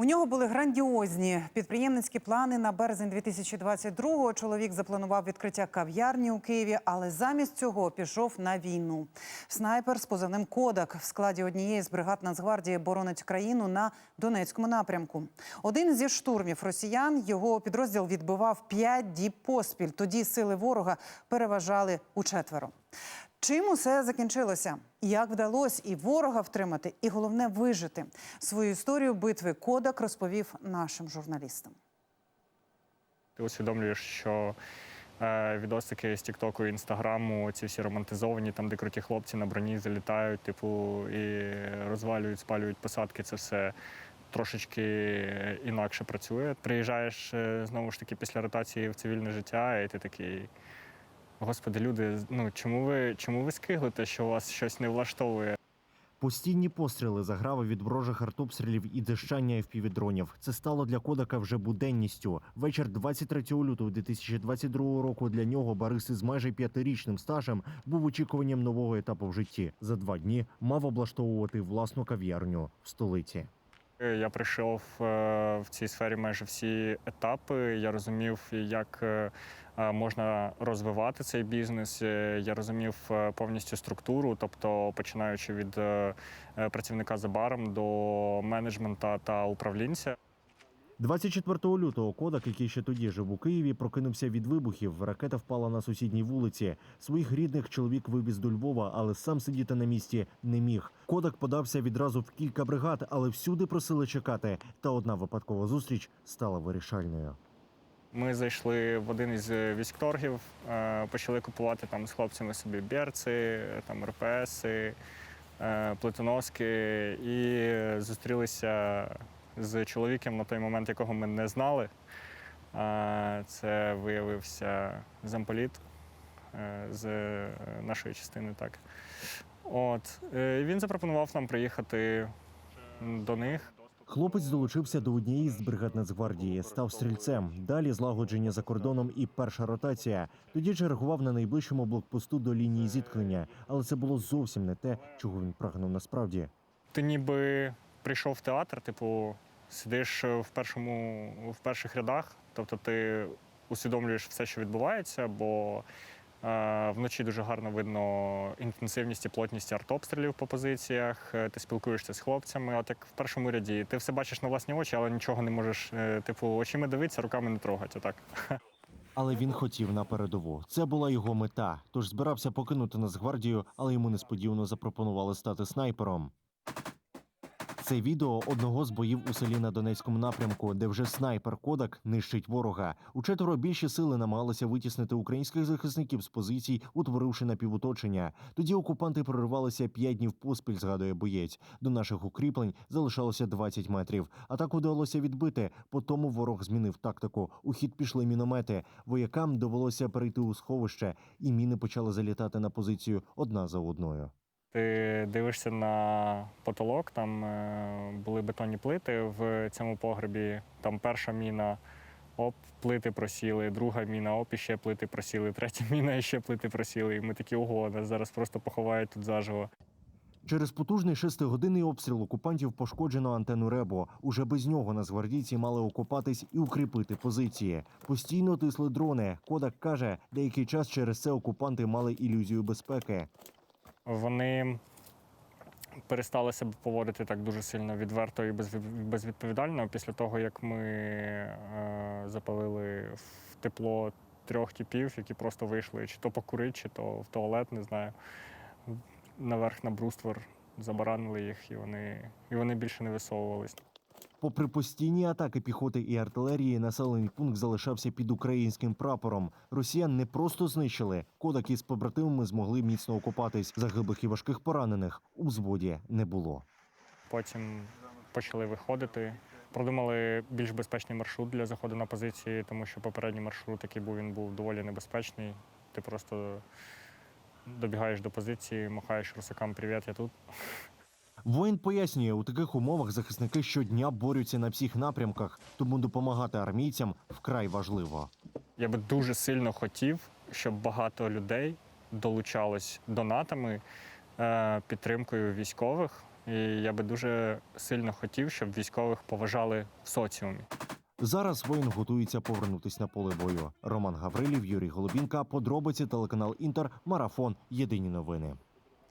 У нього були грандіозні підприємницькі плани на березень 2022-го. Чоловік запланував відкриття кав'ярні у Києві, але замість цього пішов на війну. Снайпер з позивним Кодак в складі однієї з бригад Нацгвардії боронить країну на Донецькому напрямку. Один зі штурмів росіян його підрозділ відбивав п'ять діб поспіль. Тоді сили ворога переважали у четверо. Чим усе закінчилося? Як вдалося і ворога втримати, і головне вижити? Свою історію битви Кодак розповів нашим журналістам. Ти усвідомлюєш, що е, відосики з Тіктоку і Інстаграму, ці всі романтизовані, там, де круті хлопці на броні залітають, типу, і розвалюють, спалюють посадки, це все трошечки інакше працює. Приїжджаєш е, знову ж таки після ротації в цивільне життя, і ти такий. Господи, люди, ну чому ви чому ви скиглите, що у вас щось не влаштовує? Постійні постріли, заграви від ворожих артобстрілів і дещання FPV-дронів. Це стало для Кодака вже буденністю. Вечір 23 лютого 2022 року для нього Борис із майже п'ятирічним стажем був очікуванням нового етапу в житті. За два дні мав облаштовувати власну кав'ярню в столиці. Я прийшов е, в цій сфері майже всі етапи. Я розумів, як е, е, можна розвивати цей бізнес. Е, Я розумів е, повністю структуру, тобто починаючи від е, е, працівника за баром до менеджмента та управлінця. 24 лютого Кодак, який ще тоді жив у Києві, прокинувся від вибухів. Ракета впала на сусідній вулиці. Своїх рідних чоловік вивіз до Львова, але сам сидіти на місці не міг. Кодак подався відразу в кілька бригад, але всюди просили чекати. Та одна випадкова зустріч стала вирішальною. Ми зайшли в один із військторгів, е, почали купувати там з хлопцями собі берці, там РПСи, е, плитоноски і зустрілися з чоловіком на той момент, якого ми не знали. Е, Це виявився замполіт е, з нашої частини. Так. От. Е, Він запропонував нам приїхати до них. Хлопець долучився до однієї з бригад Нацгвардії, став стрільцем. Далі злагодження за кордоном і перша ротація. Тоді чергував на найближчому блокпосту до лінії зіткнення, але це було зовсім не те, чого він прагнув насправді. ти ніби прийшов в театр, типу, сидиш в першому в перших рядах, тобто ти усвідомлюєш все, що відбувається, бо е, вночі дуже гарно видно інтенсивність і плотність артобстрілів по позиціях. е, Ти спілкуєшся з хлопцями, от як в першому ряді. Ти все бачиш на власні очі, але нічого не можеш, е, типу, очима дивитися, руками не трогати. Отак. Але він хотів на передову. Це була його мета. Тож збирався покинути Нацгвардію, але йому несподівано запропонували стати снайпером. Це відео одного з боїв у селі на Донецькому напрямку, де вже снайпер Кодак нищить ворога. У четверо більші сили намагалися витіснити українських захисників з позицій, утворивши напівоточення. Тоді окупанти проривалися п'ять днів поспіль, згадує боєць. До наших укріплень залишалося 20 метрів. Атаку вдалося відбити. По тому ворог змінив тактику. У хід пішли міномети. Воякам довелося перейти у сховище, і міни почали залітати на позицію одна за одною. Ти дивишся на потолок, там е, були бетонні плити в цьому погребі. Там перша міна, оп, плити просіли, друга міна, оп, іще плити просіли, третя міна, іще плити просіли. І ми такі, ого, нас зараз просто поховають тут заживо. Через потужний шестигодинний обстріл окупантів пошкоджено антенну Ребо. Уже без нього нацгвардійці мали окопатись і укріпити позиції. Постійно тисли дрони. Кодак каже, деякий час через це окупанти мали ілюзію безпеки. Вони перестали себе поводити так дуже сильно відверто і безвідповідально після того, як ми е, запалили в тепло трьох типів, які просто вийшли чи то покурити, чи то в туалет, не знаю. Наверх на бруствор забаранили їх, і вони, і вони більше не висовувались. Попри постійні атаки піхоти і артилерії, населений пункт залишався під українським прапором. Росіян не просто знищили. Кодак із побратимами змогли міцно окопатись. Загиблих і важких поранених у взводі не було. Потім почали виходити. Продумали більш безпечний маршрут для заходу на позиції, тому що попередній маршрут, який був, він був доволі небезпечний. Ти просто добігаєш до позиції, махаєш русакам Привіт, я тут. Воїн пояснює, у таких умовах захисники щодня борються на всіх напрямках, тому допомагати армійцям вкрай важливо. Я би дуже сильно хотів, щоб багато людей долучалось донатами, е, підтримкою військових. І я би дуже сильно хотів, щоб військових поважали в соціумі. Зараз воїн готується повернутись на поле бою. Роман Гаврилів, Юрій Голубінка, подробиці телеканал Інтер, марафон. Єдині новини.